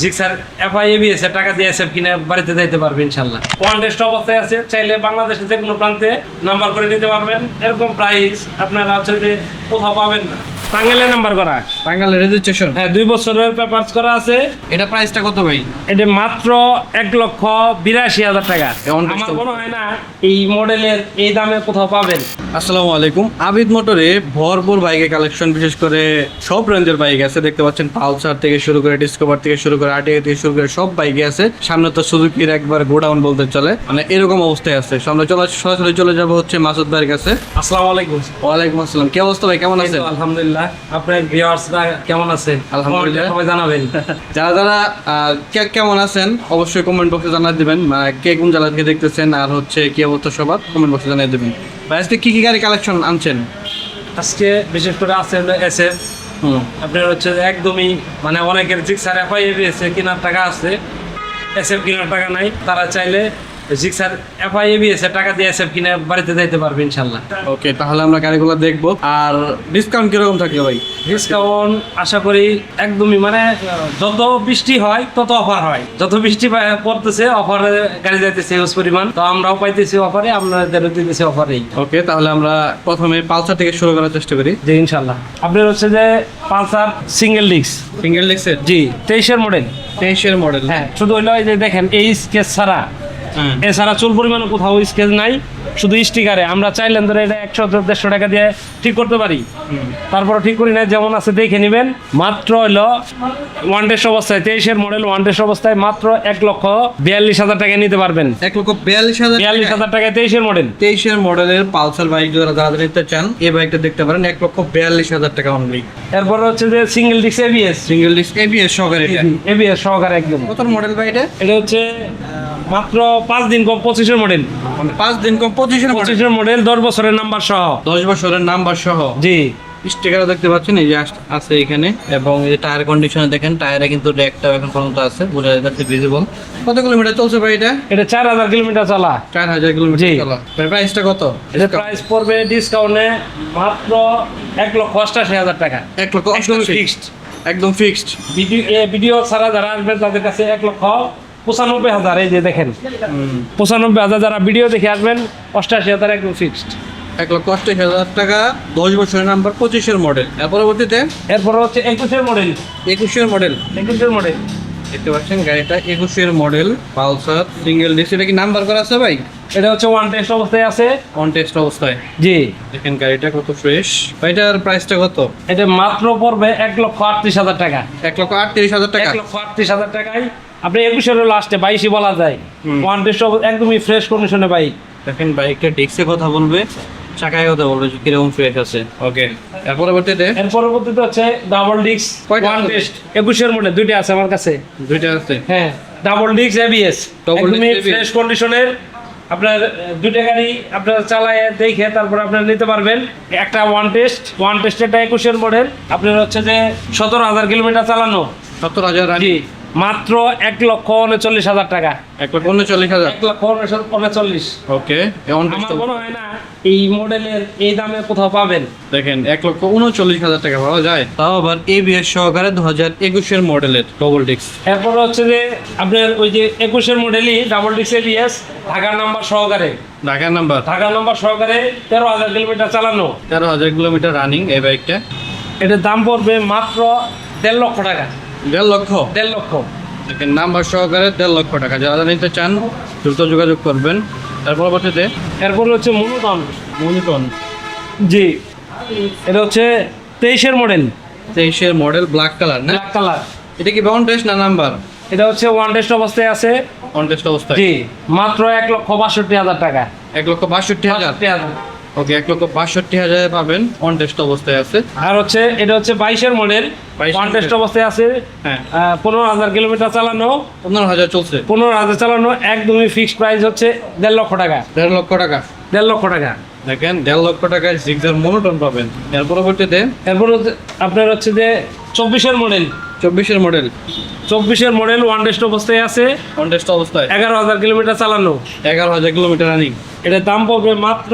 Gixxer FI ABS টাকা দিয়ে SF কিনে বাড়িতে যাইতে পারবে ইনশাল্লাহ। ওয়ান টেস্ট অবস্থায় আছে চাইলে বাংলাদেশের যে কোনো প্রান্তে নাম্বার করে নিতে পারবেন। এরকম প্রাইস আপনারা হচ্ছে কোথাও পাবেন না। টাঙ্গেলে নাম্বার করা। টাঙ্গালের রেজিস্ট্রেশন হ্যাঁ দুই বছরের পেপারস করা আছে। এটা প্রাইসটা কত ভাই? এটা মাত্র এক লক্ষ বিরাশি হাজার টাকা। আমার মনে হয় না এই মডেলের এই দামে কোথাও পাবেন। আসসালামু আলাইকুম। আবিদ মোটরে ভরপুর বাইকের কালেকশন বিশেষ করে সব রেঞ্জের বাইক আছে। দেখতে পাচ্ছেন পালসার থেকে শুরু করে ডিসকভার থেকে শুরু করে আরটিআই থেকে শুরু করে সব বাইকে আছে। সামনে তো সুজুকির একবার গোডাউন বলতে চলে। মানে এরকম অবস্থায় আছে। সামনে চলে সরাসরি চলে যাব হচ্ছে মাসুদ ভাইয়ের কাছে। আসসালামু আলাইকুম। ওয়ালাইকুম আসসালাম। কি অবস্থা ভাই? কেমন আছেন? আলহামদুলিল্লাহ। আপনার ভিউয়ার্সরা কেমন আছে আলহামদুলিল্লাহ। সবাই জানাবেন। যারা যারা কে কেমন আছেন অবশ্যই কমেন্ট বক্সে জানিয়ে দিবেন। কে কোন জেলা থেকে দেখতেছেন আর হচ্ছে কি অবস্থা সবার কমেন্ট বক্সে জানিয়ে দিবেন। ভাই আজকে কি কি গাড়ি কালেকশন আনছেন? আজকে বিশেষ করে আছে এসএফ হুম। আপনার হচ্ছে একদমই মানে অনেকের জিক্সার এফআই এবিএস কেনার টাকা আছে। এসএফ কেনার টাকা নাই। তারা চাইলে জিক্সার এফআই এবিএস টাকা দিয়ে এসএফ কিনে বাড়িতে যাইতে পারবে ইনশাল্লাহ। ওকে তাহলে আমরা গাড়িগুলো দেখব। আর ডিসকাউন্ট কীরকম থাকবে ভাই? ডিসকাউন্ট আশা করি একদমই মানে যত বৃষ্টি হয় তত অফার হয়। যত বৃষ্টি পড়তেছে অফারে গাড়ি যাইতেছে হিউজ পরিমাণ। তো আমরাও পাইতেছি অফারে আপনাদেরও দিতেছি অফারেই ওকে তাহলে আমরা প্রথমে পালসার থেকে শুরু করার চেষ্টা করি। জি ইনশাল্লাহ। আপনার হচ্ছে যে পালসার সিঙ্গেল ডিস্ক সিঙ্গেল ডিক্সের জি তেইশের মডেল তেইশের মডেল হ্যাঁ শুধু হইল এই যে দেখেন এই স্কেচ ছাড়া। এছাড়া চুল পরিমাণে কোথাও স্কেচ নাই শুধু স্টিকারে আমরা চাইলেন ধরে এটা একশো দেড়শো টাকা দিয়ে ঠিক করতে পারি। তারপর ঠিক করি না যেমন আছে দেখে নেবেন মাত্র হইল ওয়ান টেস্ট অবস্থায় তেইশের মডেল ওয়ান টেস্ট অবস্থায় মাত্র এক লক্ষ বিয়াল্লিশ হাজার টাকা নিতে পারবেন। এক লক্ষ বিয়াল্লিশ হাজার বিয়াল্লিশ হাজার টাকায় তেইশের মডেল তেইশের মডেলের পালসার বাইক যারা যারা নিতে চান এই বাইকটা দেখতে পারেন এক লক্ষ বিয়াল্লিশ হাজার টাকা অনলি এরপর হচ্ছে যে single disc ABS single disc ABS সহকারে এবিএস সহকারে একদম। কত মডেল ভাই এটা? এটা হচ্ছে মাত্র পাঁচ দিন কম পঁচিশের মডেল মানে পাঁচ দিন কম পঁচিশের পঁচিশের মডেল দশ বছরের নাম্বার সহ। দশ বছরের নাম্বার সহ। জি। স্টিকার দেখতে পাচ্ছেন এই যে আছে এখানে। এবং এই টায়ার কন্ডিশনে দেখেন টায়ারে কিন্তু র্যাকটাও এখন পর্যন্ত আছে বোঝা যাচ্ছে ভিজিবল কত কিলোমিটার চলছে ভাই এটা? এটা চার হাজার কিলোমিটার চলা। চার হাজার কিলোমিটার। চলা। প্রাইসটা কত? এটা প্রাইস পড়বে ডিসকাউন্টে মাত্র এক লক্ষ অষ্টাশি হাজার টাকা। এক লক্ষ একদম ফিক্সড একদম ফিক্সড ভিডিও ভিডিও ছাড়া যারা আসবেন তাদের কাছে এক লক্ষ পঁচানব্বই হাজার এই যে দেখেন। পঁচানব্বই হাজার যারা ভিডিও দেখে আসবেন অষ্টাশি হাজার একদম ফিক্সড এক লক্ষ অষ্টাশি হাজার টাকা দশ বছরের নাম্বার পঁচিশের মডেল এর পরবর্তীতে এরপর হচ্ছে একুশের মডেল একুশের মডেল একুশের মডেল দেখতে পাচ্ছেন গাড়িটা একুশের মডেল পালসার সিঙ্গেল ডিস্ক এটা কি নাম্বার করা আছে ভাই? এটা হচ্ছে ওয়ান টেস্ট অবস্থায় আছে। অন টেস্ট অবস্থায়। জি। দেখেন গাড়িটা কত ফ্রেশ এটার প্রাইসটা কত? এটা মাত্র পড়বে এক লক্ষ আটত্রিশ হাজার টাকা। এক লক্ষ আটত্রিশ হাজার টাকা। এক লক্ষ আটত্রিশ হাজার টাকায় আপনি একুশের লাস্টে বাইশই বলা যায়। ওয়ান টেস্ট একদমই ফ্রেশ কন্ডিশনে বাইক দেখেন বাইকটা ডিস্কে কথা বলবে চাকায় কথা বলবে কীরকম ফ্রেশ আছে। ওকে এর পরবর্তীতে? এর পরবর্তীতে হচ্ছে ডাবল ডিক্স ওয়ান? টেস্ট একুশের মডেল দুইটা আছে আমার কাছে। দুইটা আছে? হ্যাঁ ডাবল ডিক্স এবিএস একদমই ফ্রেশ কন্ডিশনের আপনার দুইটা গাড়ি আপনার চালায় দেখে তারপর আপনার নিতে পারবেন। একটা ওয়ান টেস্ট ওয়ান টেস্ট একটা একুশের মডেল আপনার হচ্ছে যে সতেরো হাজার কিলোমিটার চালানো। সত্তর হাজার জি। মাত্র এক লক্ষ উনচল্লিশ হাজার টাকা। এক লক্ষ উনচল্লিশ হাজার। এক লক্ষ উনচ- উনচল্লিশ। ওকে আমার মনে হয় না এই মডেলের এই দামে কোথাও পাবেন। দেখেন এক লক্ষ উনচল্লিশ হাজার টাকা পাওয়া যায়। তাও আবার এবিএস সহকারে দু হাজার একুশের মডেলের ডবল ডিস্ক এরপর হচ্ছে যে আপনার ওই যে একুশের মডেলই ডাবল এবিএস ঢাকার নাম্বার সহকারে। ঢাকার নাম্বার। ঢাকার নাম্বার সহকারে তেরো হাজার কিলোমিটার চালানো। তেরো হাজার কিলোমিটার রানিং এই বাইকটা এটার দাম পড়বে মাত্র দেড় লক্ষ টাকা। দেড় লক্ষ। দেড় লক্ষ। দেখেন নাম্বার সহকারে দেড় লক্ষ টাকা। যারা নিতে চান দ্রুত যোগাযোগ করবেন। তার পরবর্তীতে এরপর হচ্ছে মনোটন মনিটন জি। এটা হচ্ছে তেইশের মডেল তেইশের মডেল ব্ল্যাক কালার না? ব্ল্যাক কালার এটা কি বাউন্ড টেস্ট না নাম্বার এটা হচ্ছে ওয়ান টেস্ট অবস্থায় আছে। অন টেস্ট অবস্থায়। জি। মাত্র এক লক্ষ বাষট্টি হাজার টাকা। এক লক্ষ বাষট্টি হাজার। বাষট্টি হাজার। ওকে এক লক্ষ বাষট্টি হাজারে পাবেন অন অবস্থায় আছে। আর হচ্ছে এটা হচ্ছে বাইশের মডেল 22 ওয়ান টেস্ট model। অবস্থায় আছে। হ্যাঁ। পনেরো হাজার কিলোমিটার চালানো। পনেরো হাজার চলছে। পনেরো হাজার চালানো একদমই ফিক্সড প্রাইস হচ্ছে দেড় লক্ষ টাকা। দেড় লক্ষ টাকা। দেড় লক্ষ টাকা। দেখেন দেড় লক্ষ টাকায় জিগজার মনোটন পাবেন। এর পরবর্তীতে এরপর আপনার হচ্ছে যে চব্বিশের মডেল চব্বিশের মডেল। চব্বিশের মডেল ওয়ান টেস্ট অবস্থায় আছে। অন টেস্ট অবস্থায়। এগারো হাজার কিলোমিটার চালানো। এগারো হাজার কিলোমিটার রানিং এটার দাম পড়বে মাত্র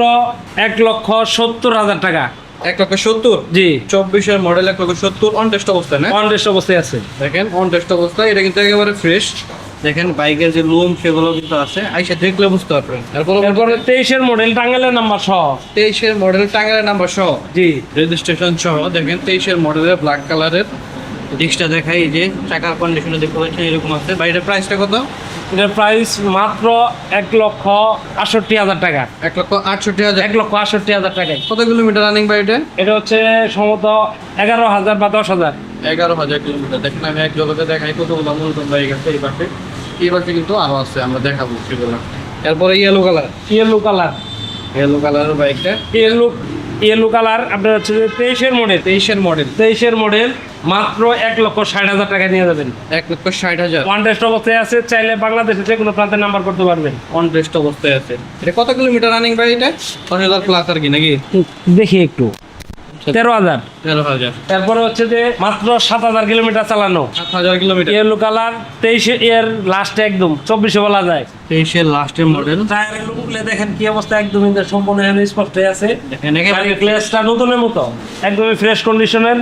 এক লক্ষ সত্তর হাজার টাকা। এক লক্ষ সত্তর? জি। চব্বিশের মডেল এক লক্ষ সত্তর অন টেস্ট অবস্থায় না? অন রেস্ট অবস্থায় আছে। দেখেন অন টেস্ট অবস্থায় এটা কিন্তু একেবারে ফ্রেশ দেখেন বাইকের যে লুম সেগুলো কিন্তু আছে। আইসা দেখলে বুঝতে পারবেন। তারপর তেইশের মডেল টাঙ্গাইলের নাম্বার সহ। তেইশের মডেল টাঙ্গাইলের নাম্বার সহ। জি। রেজিস্ট্রেশন সহ দেখেন তেইশের মডেলের ব্ল্যাক কালারের ডিস্কটা দেখাই যে চাকার কন্ডিশনে দেখতে পাচ্ছেন এরকম আছে। বাইরের প্রাইসটা কত? এটার প্রাইস মাত্র এক লক্ষ আটষট্টি হাজার টাকা। এক লক্ষ আটষট্টি হাজার। এক লক্ষ আটষট্টি হাজার টাকায়। কত কিলোমিটার রানিং বাইরে এটা? এটা হচ্ছে সম্ভবত এগারো হাজার বা দশ হাজার। এগারো হাজার কিলোমিটার। দেখেন আমি এক জগতে দেখাই কতগুলো বাইক আছে এই পাশে এই পাশে। কিন্তু আরও আছে আমরা দেখাবো সেগুলো। এরপরে yellow colour yellow colour yellow কালারের বাইকটা ইয়েলো ইয়েলো কালার আপনার হচ্ছে তেইশের মডেল তেইশের মডেল তেইশের মডেল মাত্র এক লক্ষ ষাট হাজার টাকা নিয়ে যাবেন। এক লক্ষ ষাট হাজার। ওয়ান টেস্ট অবস্থায় আছে চাইলে বাংলাদেশে যে কোনো প্রান্তে নাম্বার করতে পারবেন। টেস্ট অবস্থায় আছে। এটা কত কিলোমিটার রানিং বাইক এটা? দশ হাজার প্লাস আর কি নাকি? দেখি একটু। তেরো হাজার। তেরো হাজার। তারপরে হচ্ছে যে মাত্র সাত হাজার কিলোমিটার চালানো। সাত হাজার কিলোমিটার। ইয়েলো কালার তেইশে এর লাস্টে একদম চব্বিশে বলা যায়। তেইশের লাস্টের মডেল টায়ারের লুকলে দেখেন কি অবস্থা একদম সম্পূর্ণ স্পষ্ট আছে। দেখেন ক্লেসটা নতুনের মতো। একদমই ফ্রেশ কন্ডিশনের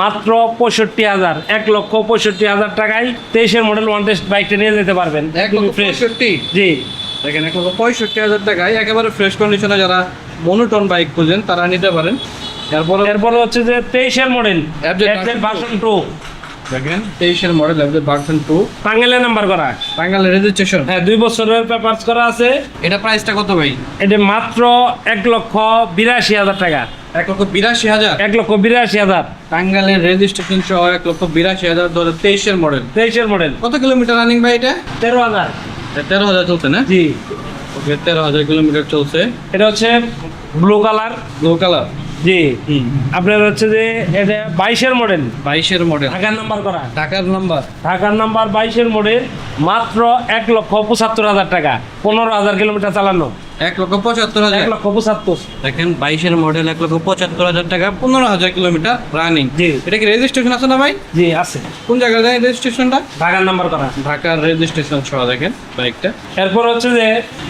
মাত্র পঁয়ষট্টি হাজার এক লক্ষ পঁয়ষট্টি হাজার টাকায় তেইশের মডেল ওয়ান টেস্ট বাইকটা নিয়ে যেতে পারবেন। এক লক্ষ ফ্রেশ পঁয়ষট্টি? জি। দেখেন এক লক্ষ পঁয়ষট্টি হাজার টাকায় একেবারে ফ্রেশ কন্ডিশনে যারা মনোটন বাইক খুঁজেন তারা নিতে পারেন। তারপরে এরপরে হচ্ছে যে তেইশের মডেল ভার্সন টু দেখেন তেইশের মডেল ভার্সন টু টাঙ্গাইলে নাম্বার করা। বাঙালি রেজিস্ট্রেশন হ্যাঁ দুই বছরের পেপারস করা আছে। এটা প্রাইসটা কত ভাই? এটা মাত্র এক লক্ষ বিরাশি হাজার টাকা। এক লক্ষ বিরাশি হাজার। এক লক্ষ বিরাশি হাজার। টাঙ্গালের রেজিস্ট্রেশন সহ এক লক্ষ বিরাশি হাজার ধরো তেইশের মডেল তেইশের মডেল কত কিলোমিটার রানিং ভাই এটা? তেরো হাজার। তেরো হাজার চলছে না? জি। ওকে তেরো হাজার কিলোমিটার চলছে। এটা হচ্ছে ব্লু কালার ব্লু কালার জি। আপনার হচ্ছে যে এটা বাইশের মডেল বাইশের মডেল ঢাকার নাম্বার করা। টাকার নাম্বার ঢাকার নাম্বার বাইশের মডেল মাত্র এক লক্ষ পঁচাত্তর হাজার টাকা। পনেরো হাজার কিলোমিটার চালানো। এক লক্ষ পঁচাত্তর হাজার। এক লক্ষ পঁচাত্তর। দেখেন বাইশের মডেল এক লক্ষ পঁচাত্তর হাজার টাকা পনেরো হাজার কিলোমিটার রানিং জি। এটা কি রেজিস্ট্রেশন আছে না ভাই? জি আছে। কোন জায়গায় যায় রেজিস্ট্রেশনটা ঢাকার নাম্বার করা। ঢাকার রেজিস্ট্রেশন সহ দেখেন বাইকটা এরপর হচ্ছে যে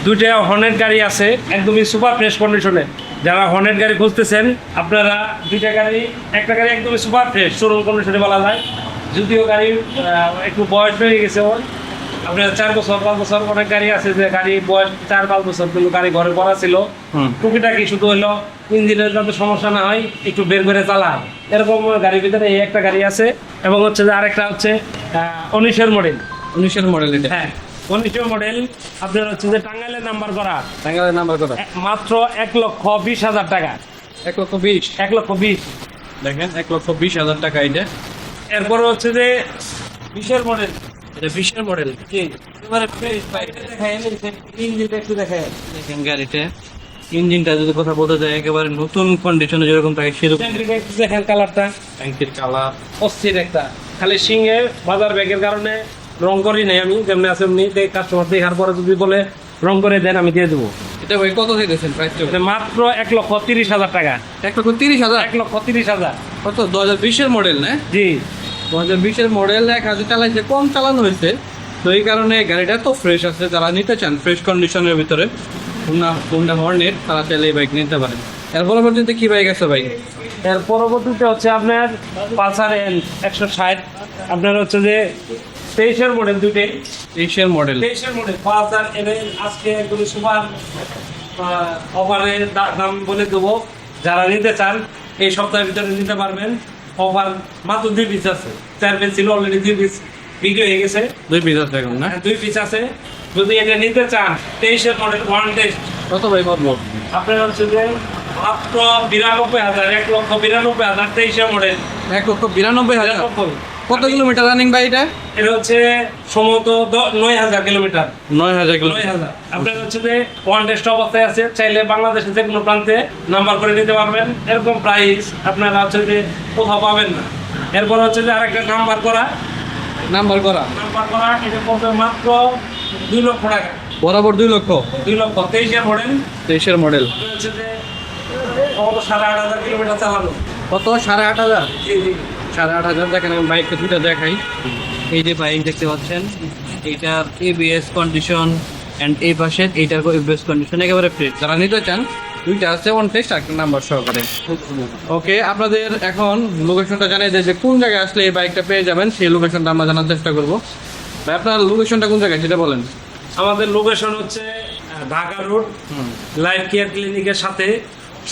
দুইটা হর্নেট গাড়ি আছে একদমই সুপার ফ্রেশ কন্ডিশনে যারা হর্নেট গাড়ি খুঁজতেছেন আপনারা দুইটা গাড়ি একটা গাড়ি একদমই সুপার ফ্রেশ শোরুম কন্ডিশনে বলা যায়। যদিও গাড়ি একটু বয়স হয়ে গেছে ওর। আপনার চার বছর পাঁচ বছর অনেক গাড়ি আছে যে গাড়ি বয়স চার পাঁচ বছর কিন্তু গাড়ি ঘরে করা ছিল। টুকিটাকি শুধু হলো ইঞ্জিনের যাতে সমস্যা না হয় একটু বের করে চালায় এরকম গাড়ির ভিতরে এই একটা গাড়ি আছে এবং হচ্ছে যে আরেকটা হচ্ছে উনিশের মডেল উনিশের মডেল এটা হ্যাঁ। উনিশের মডেল আপনার হচ্ছে যে টাঙ্গাইলের নাম্বার করা। টাঙ্গালের নাম্বার এক- মাত্র এক লক্ষ বিশ হাজার টাকা। এক লক্ষ বিশ? এক লক্ষ বিশ। দেখেন এক লক্ষ বিশ হাজার টাকা এটা এরপরে হচ্ছে যে বিশের মডেল। এটা বিশের মডেল। জি। এবারে ইঞ্জিনটা একটু দেখায়। দেখেন গাড়িতে ইঞ্জিনটা যদি কথা বলতে যায় একেবারে নতুন কন্ডিশনে যেরকম থাকে সেরকম। দেখেন কালারটা ট্যাঙ্কির কালার অস্থির একটা। খালি সিংহে বাজার ব্যাগের কারণে রং করি নাই আমি যেমনি আছে এমনি কাস্টমার দেখার পরে যদি বলে রং করে দেন আমি দিয়ে দেবো। এটা ভাই কত চাইতেছেন প্রাইসটা মাত্র এক লক্ষ তিরিশ হাজার টাকা। এক লক্ষ তিরিশ হাজার? এক লক্ষ তিরিশ হাজার। কত? দু হাজার বিশের মডেল না? জি। দু হাজার বিশের মডেল এক হাজার চালাইছে কম চালানো হয়েছে তো এই কারণে গাড়িটা তো ফ্রেশ আছে যারা নিতে চান ফ্রেশ কন্ডিশনের ভিতরে হুন্ডা হুন্ডা হর্নেট তারা চাইলে এই বাইক নিতে পারেন। এর পরবর্তীতে কি বাইক আছে ভাই? এর পরবর্তীতে হচ্ছে আপনার পালসার এন একশো ষাট। আপনার হচ্ছে যে তেইশের মডেল দুইটাই তেইশের মডেল তেইশের মডেল পালসার এন আজকে একদম সুপার অফারের দাম বলে দেবো। যারা নিতে চান এই সপ্তাহের ভিতরে নিতে পারবেন। অফার মাত্র দুই পিস আছে। চার পিস ছিল অলরেডি দুই পিস বিক্রি হয়ে গেছে। দুই পিস আছে এখন না? দুই পিস আছে। যদি এটা নিতে চান তেইশের মডেল ওয়ান টেস্ট কত ভাই কত আপনার হচ্ছে যে মাত্র বিরানব্বই হাজার এক লক্ষ বিরানব্বই হাজার তেইশের মডেল এক লক্ষ বিরানব্বই হাজার? কত কিলোমিটার রানিং ভাই এটা? এটা হচ্ছে সম্ভবত নয় হাজার কিলোমিটার। নয় হাজার নয় কিলোমিটার হাজার। আপনার হচ্ছে যে ওয়ান টেস্ট অবস্থায় আছে চাইলে বাংলাদেশের যে কোনো প্রান্তে নাম্বার করে নিতে পারবেন। এরকম প্রাইস আপনারা হচ্ছে যে কোথাও পাবেন না। এরপর হচ্ছে যে আরেকটা নাম্বার করা। নাম্বার করা। নাম্বার করা এটা পড়বে মাত্র দুই লক্ষ টাকা। বরাবর দুই লক্ষ। দুই লক্ষ তেইশের মডেল তেইশের মডেল হচ্ছে যে সম্ভবত সাড়ে আট হাজার কিলোমিটার চালানো। কত? সাড়ে আট হাজার? জি জি। সাড়ে আট হাজার দেখেন আমি বাইকটা দুইটা দেখাই। এই যে বাইক দেখতে পাচ্ছেন এইটার এবিএস কন্ডিশন অ্যান্ড এই পাশের এইটার এবিএস কন্ডিশন একেবারে ফ্রেশ যারা নিতে চান দুইটা আছে ওয়ান টেস্ট একটা নাম্বার সহকারে। ওকে আপনাদের এখন লোকেশনটা জানিয়ে দেয় যে কোন জায়গায় আসলে এই বাইকটা পেয়ে যাবেন সেই লোকেশনটা আমরা জানার চেষ্টা করব। ভাই আপনার লোকেশনটা কোন জায়গায় সেটা বলেন। আমাদের লোকেশন হচ্ছে ঢাকা রোড লাইফ কেয়ার ক্লিনিকের সাথে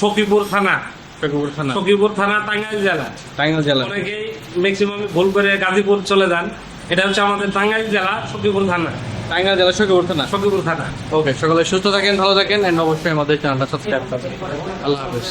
সখীপুর থানা। শেখপুর থানা। সখীপুর থানা টাঙ্গাইল জেলা। টাঙ্গাইল জেলা। অনেকেই ম্যাক্সিমাম ভুল করে গাজীপুর চলে যান। এটা হচ্ছে আমাদের টাঙ্গাইল জেলা সকিপুর থানা। টাঙ্গাইল জেলা সকিপুর থানা। সকিপুর থানা। ওকে সকলে সুস্থ থাকেন ভালো থাকেন এন্ড অবশ্যই আমাদের চ্যানেলটা সাবস্ক্রাইব করবেন। আল্লাহ হাফেজ।